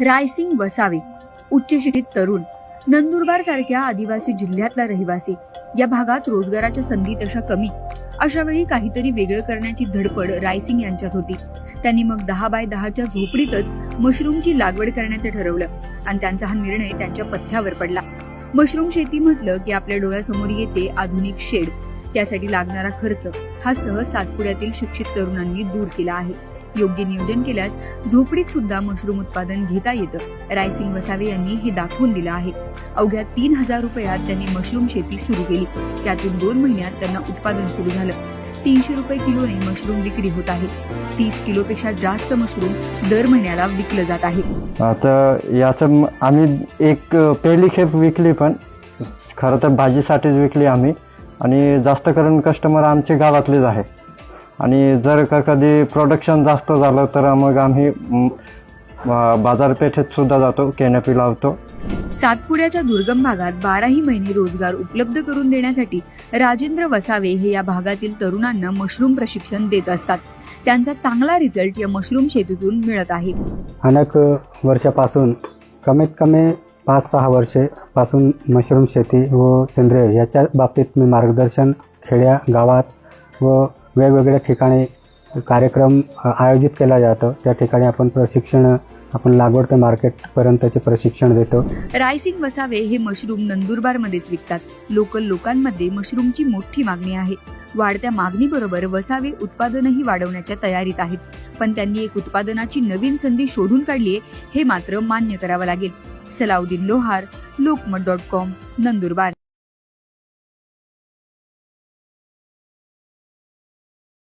Rising Vasave उच्च शिक्षित तरुण नंदुरबार सारख्या आदिवासी जिल्ह्यातला रहिवासी. या भागात रोजगाराच्या संधी तशा कमी. अशा वेळी काहीतरी वेगळं करण्याची धडपड रायसिंग यांच्यात होती. त्यांनी मग दहा बाय दहाच्या झोपडीतच मशरूमची लागवड करण्याचं ठरवलं आणि त्यांचा हा निर्णय त्यांच्या पथ्यावर पडला. मशरूम शेती म्हटलं की आपल्या डोळ्यासमोर येते आधुनिक शेड. त्यासाठी लागणारा खर्च हा सहज सातपुड्यातील शिक्षित तरुणांनी दूर केला आहे. योग्य नियोजन केल्यास झोपडीत सुद्धा मशरूम उत्पादन घेता येतं. रायसिंग वसावे यांनी हे दाखवून दिलं आहे. अवघ्या तीन हजार रुपयात त्यांनी मशरूम शेती सुरू केली. त्यातून दोन महिन्यात त्यांना उत्पादन सुरू झालं. तीनशे रुपये किलोने मशरूम विक्री होत आहे. तीस किलोपेक्षा जास्त मशरूम दर महिन्याला विकलं जात आहे. आता याचं आम्ही एक पहिली खेप विकली पण खरं तर भाजीसाठीच विकली आम्ही. आणि जास्त करून कस्टमर आमचे गावातलेच आहे आणि जर का कधी प्रोडक्शन जास्त झालं तर मग आम्ही बाजारपेठेत सुद्धा जातो कॅनपी लावतो. सातपुड्याच्या दुर्गम भागात बाराही महिने रोजगार उपलब्ध करून देण्यासाठी राजेंद्र वसावे हे या भागातील तरुणांना मशरूम प्रशिक्षण देत असतात. त्यांचा चांगला रिझल्ट या मशरूम शेतीतून मिळत आहे. अनेक वर्षापासून कमीत कमी पाच सहा वर्षे पासून मशरूम शेती व सेंद्रिय याच्या बाबतीत मी मार्गदर्शन खेड्या गावात व वेगवेगळ्या ठिकाणी कार्यक्रम आयोजित केला जातो. त्या ठिकाणी आपण प्रशिक्षण आपण लागवड ते मार्केटपर्यंतचे प्रशिक्षण देतो. रायसिंग वसावे हे मशरूम नंदुरबारमध्येच विकतात. लोकल लोकांमध्ये मशरूमची मोठी मागणी आहे. वाढत्या मागणीबरोबर वसावे उत्पादनही वाढवण्याच्या तयारीत आहेत. पण त्यांनी एक उत्पादनाची नवीन संधी शोधून काढली हे मात्र मान्य करावं लागेल. Salauddin Lohar Lokmat dot com Nandurbar.